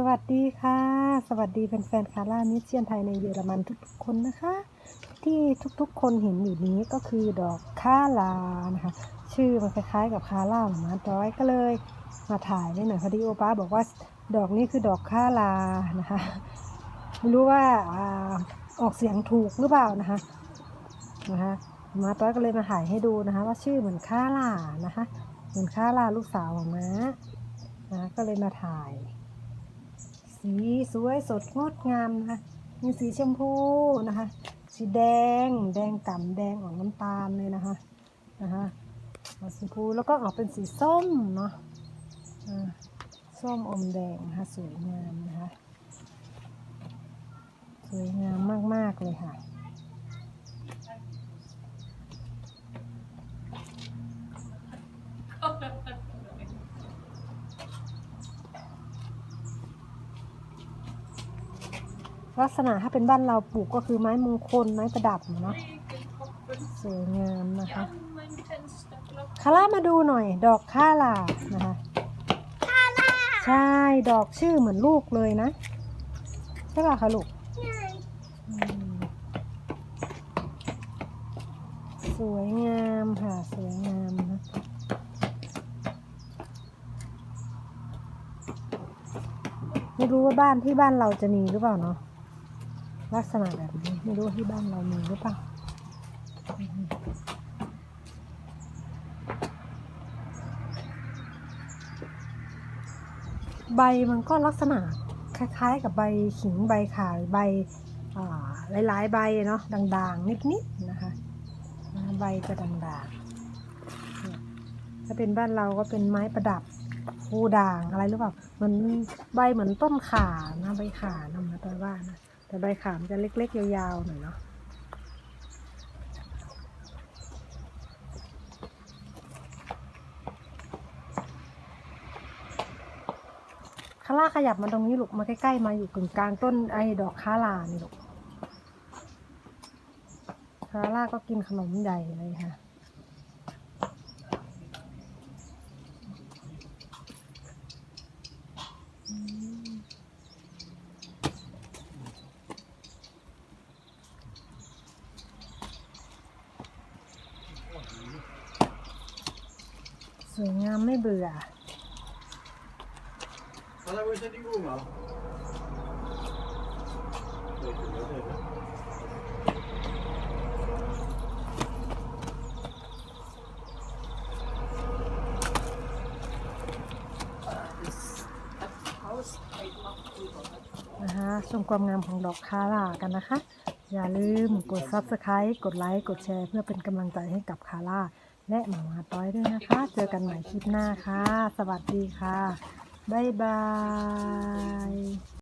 สวัสดีค่ะ สวัสดีแฟนๆคาร่ามิเชียนไทยในเยอรมันทุกๆคนนะคะ ที่ทุกๆคนเห็นอยู่นี้ก็คือดอกคาลานะคะ ชื่อมันคล้ายๆกับคาร่าหมาต้อยก็เลยมาถ่ายนี่หน่อยพอดีโอป้าบอกว่าดอกนี้คือดอกคาลานะคะไม่รู้ว่าอออกเสียงถูกหรือเปล่านะคะนะคะมาต้อยก็เลยมาถ่ายให้ดูนะคะ ว่าชื่อเหมือนคาลานะคะ เหมือนคาลาลูกสาวของม้านะะก็เลยมาถ่าย สีสวยสดงดงามนะคะ มีสีชมพูนะคะ สีแดง แดงก่ำแดงออกน้ำตาลเลยนะคะ นะคะสีชมพูแล้วก็ออกเป็นสีส้มเนาะส้มอมแดงนะคะสวยงามนะคะ สวยงามมาก ๆ เลยค่ะ ลักษณะถ้าเป็นบ้านเราปลูกก็คือไม้มงคลไม้ประดับเนาะสวยงามนะคะคาร่ามาดูหน่อย ดอกคาร่านะคะใช่ดอกชื่อเหมือนลูกเลยนะใช่ป่ะคะลูกอืมสวยงามค่ะสวยงามนะไม่รู้ว่าบ้านที่บ้านเราจะมีหรือเปล่าเนาะ ลักษณะแบบนี้ไม่รู้ที่บ้านเรามีหรือเปล่าใบมันก็ลักษณะคล้ายๆ กับใบขิงใบข่าใบหลายๆใบเนาะด่างๆ นิดๆนะคะ ใบจะด่างๆถ้าเป็นบ้านเราก็เป็นไม้ประดับภูด่างอะไรหรือเปล่าเหมือนใบเหมือนต้นข่านะใบข่านะมาตัวว่านะ แต่ใบขามันจะเล็กๆ ยาวๆ หน่อยเนาะคาร่าขยับมาตรงนี้ลูกมาใกล้ๆ มาอยู่กึ่งกลางต้นไอ้ดอกคารานี่ลูกคาร่าก็กินขนมใหญ่เลยค่ะ สวยงามไม่เบื่อ Alla vuoi di guma? Vedete, vedete. นะคะชมความงามของดอกคาร่ากันนะคะ อย่าลืมกด subscribe กดไลค์ กดแชร์ เพื่อเป็นกำลังใจให้กับคาร่า และหมามาต้อยด้วยนะคะ เจอกันใหม่คลิปหน้าค่ะ สวัสดีค่ะ บ๊ายบาย